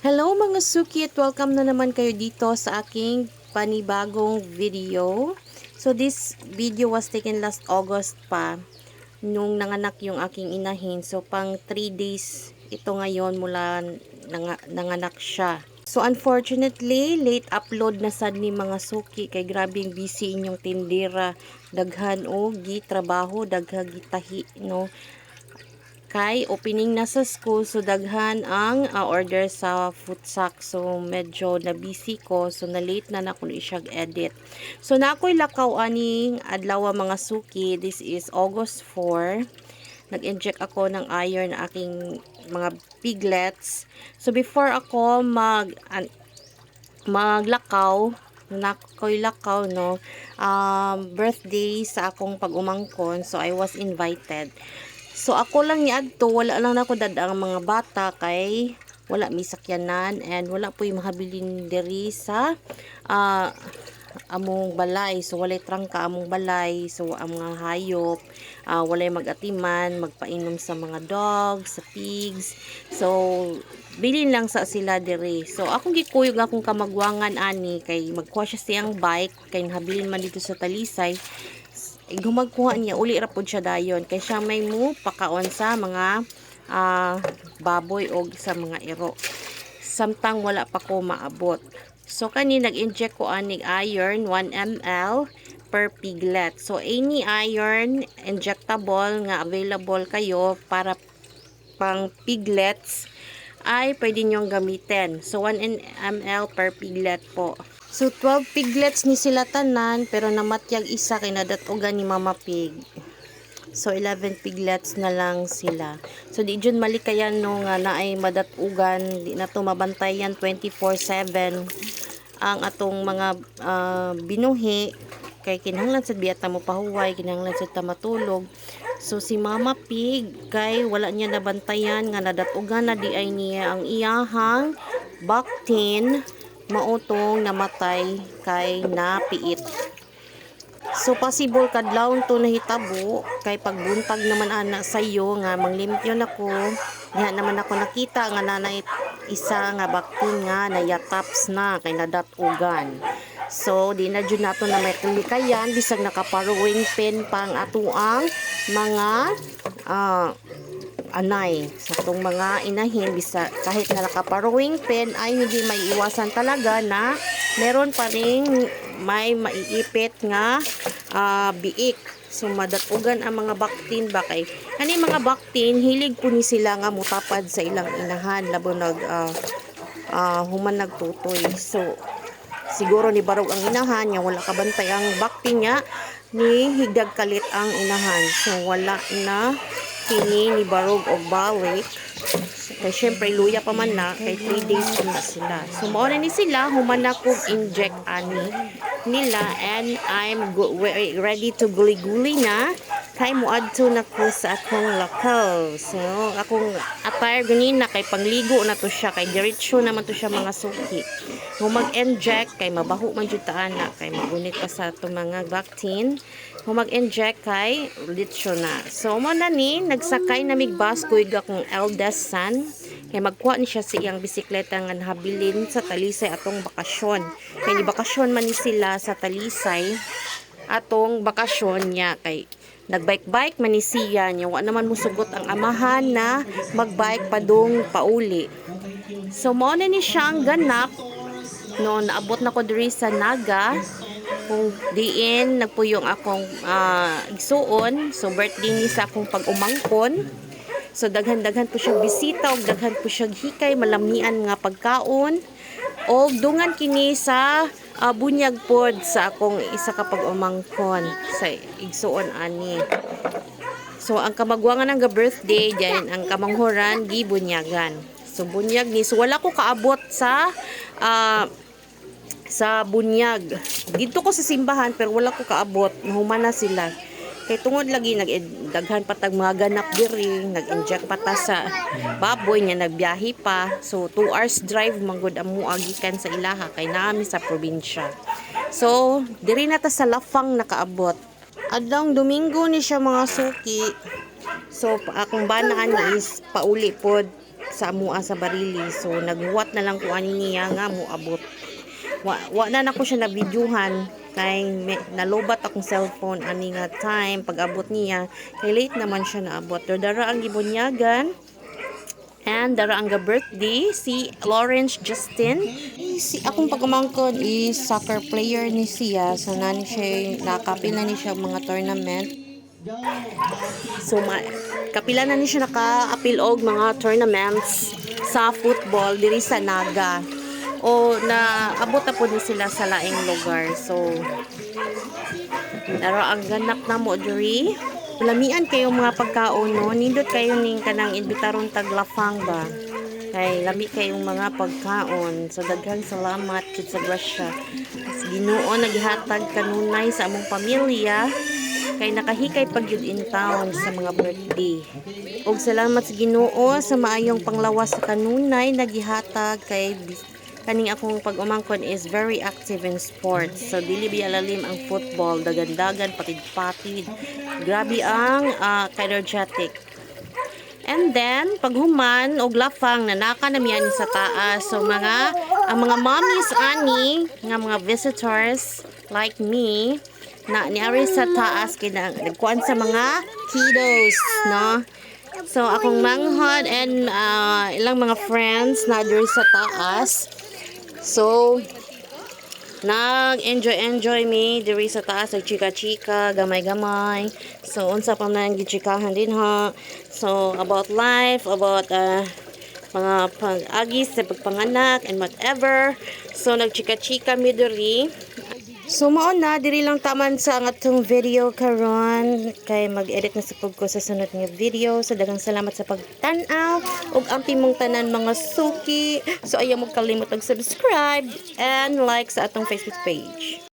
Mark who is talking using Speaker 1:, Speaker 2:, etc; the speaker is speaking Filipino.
Speaker 1: Hello mga suki at welcome na naman kayo dito sa aking panibagong video. So this video was taken last August pa nung nanganak yung aking inahin. So pang 3 days ito ngayon mula nang, nanganak siya. So unfortunately, late upload na sad ni mga suki kay grabing busy inyong tindera. Daghan o gi trabaho, daghang gitahi no kay opening na sa school. So daghan ang uh, order sa futsak so medyo na busy ko. So na late na na kuno siya edit so na ako'y lakaw aning adlaw mga suki. This is August 4 nag-inject ako ng iron na aking mga piglets. So before ako mag an, maglakaw na ako'y lakaw no um, birthday sa akong pag-umangkon. So I was invited So ako lang ni adto, wala lang nako dadang mga bata kay wala mi sakyanan and wala po yung mahabilin diri sa uh, among balay. So walay trangka among balay. So ang mga hayop, uh, walay magatiman, magpainom sa mga dogs, sa pigs. So bilin lang sa sila diri. So akong gikuyog akong kamagwangan ani kay magkuha siya siyang bike kay nahabilin man dito sa Talisay gumagkuha niya uli ra pud siya dayon. Kay siya may mo pakaon sa mga uh, baboy o sa mga iro. Samtang wala pa ko maabot. So kani nag-inject ko anig iron 1 ml per piglet. So any iron injectable nga available kayo para pang piglets ay pwede nyong gamitin so 1 ml per piglet po So, 12 piglets ni sila tanan, pero namatyag isa kay nadatogan ni Mama Pig. So, 11 piglets na lang sila. So, di dyan malikayan no nga na ay madatugan, di na to mabantayan 24-7 ang atong mga uh, binuhi kay kinahanglan sa biyata mo pahuway, kinahanglan sa tamatulog. So si Mama Pig kay wala niya nabantayan nga nadatugan na di ay niya ang iyahang baktin mautong namatay kay napiit. So possible kadlaw to nahitabo kay pagbuntag naman ana sa iyo nga manglimpyo nako. Diha naman ako nakita nga nanay isa nga baktin nga nayataps na kay nadatugan. So di na jud nato na may tulikayan bisag nakaparuwing pen pang atuang mga uh, anay. Sa itong mga inahin bisa kahit na nakaparawing pen ay hindi may iwasan talaga na meron pa rin may maiipit nga uh, biik. So madatugan ang mga baktin ba kay kani mga baktin hilig po ni sila nga mutapad sa ilang inahan. Labo nag uh, uh, human nagtutoy. So siguro ni barog ang inahan niya wala kabantay ang baktin niya ni higdag kalit ang inahan. So wala na kini ni Barog og balik kay syempre luya pa man na kay 3 days pa na sila. So mao ni sila human na kog inject ani nila and I'm ready to guli-guli na kay muadto na ko sa akong lakaw so akong attire ganina kay pangligo na to siya kay diretso naman to siya mga suki kung mag-inject kay mabaho man jud ta kay magunit pa sa to mga vaccine kung mag-inject kay litso na. So, mo ni, nagsakay na migbas ko akong eldest son. Kay magkuha ni siya siyang bisikleta nga nahabilin sa Talisay atong bakasyon. Kay ni bakasyon man ni sila sa Talisay atong bakasyon niya kay nagbike-bike man ni siya niya. Wa naman musugot ang amahan na magbike padung pauli. So mo na ni siya ang ganap no naabot na ko diri sa Naga. Kung diin nagpuyong akong uh, igsuon so birthday ni sa akong pag-umangkon. So daghan-daghan po siya bisita og daghan po siya hikay malamian nga pagkaon. Og dungan kini sa uh, bunyag pod sa akong isa ka pag-umangkon sa igsuon ani so ang kamagwangan nga birthday diyan ang kamanghoran gibunyagan so bunyag ni so wala ko kaabot sa uh, sa bunyag. Dito ko sa simbahan pero wala ko kaabot. Nahumana sila. Kay tungod lagi nagdaghan patag mga ganap diri, nag-inject pa ta sa baboy niya nagbiyahe pa. So 2 hours drive manggod amo agikan sa ilaha kay naami sa probinsya. So diri na ta sa Lafang nakaabot. Adlong Domingo ni siya mga suki. So akong banaan is pauli pod sa amua sa barili. So naghuwat na lang ko ani niya nga mo abot. Wa, wa na nako siya na videohan kay may, nalobat akong cellphone ani nga time pag abot niya kay late naman siya naabot. Do dara ang gibunyagan. And dara ang birthday si Lawrence Justin. Si akong pagumangkon is soccer player ni siya. So nani siya nakapil na ni siya mga tournament. So ma kapila na ni siya naka-apil og mga tournaments sa football diri sa Naga. O na abot na po ni sila sa laing lugar. So Dara ang ganap na mo diri. Lamian kayo mga pagkaon no. Nindot kayo ning kanang imbitaron taglafang ba. Kay lami kayong mga pagkaon. So daghang salamat jud sa grasya. Ginoo naghatag kanunay sa among pamilya kay nakahikay pag yun in town sa mga birthday. Og salamat sa Ginoo sa maayong panglawas sa kanunay nagihatag kay kaning akong pag-umangkon is very active in sports. So dili biya lalim ang football, dagan-dagan, patid-patid. Grabe ang ah, energetic. And then, paghuman og lafang nanaka na miyan sa taas. So mga ang mga mommies ani nga mga visitors like me na niari sa taas kay na- nagkuan sa mga kiddos, no? So akong manghod and ah, ilang mga friends na sa taas. So nag-enjoy-enjoy me diri sa taas nag chika-chika, gamay-gamay. So unsa pa man gichikahan din ha. So about life, about uh, mga pag-agis sa pagpanganak and whatever. So nagchika-chika mi diri. So mao na diri lang taman sa atong video karon kay mag-edit na sa ko sa sunod nga video. So daghang salamat sa pagtan-aw ug ang timong tanan mga suki. So ayaw mo kalimot og subscribe and like sa atong Facebook page.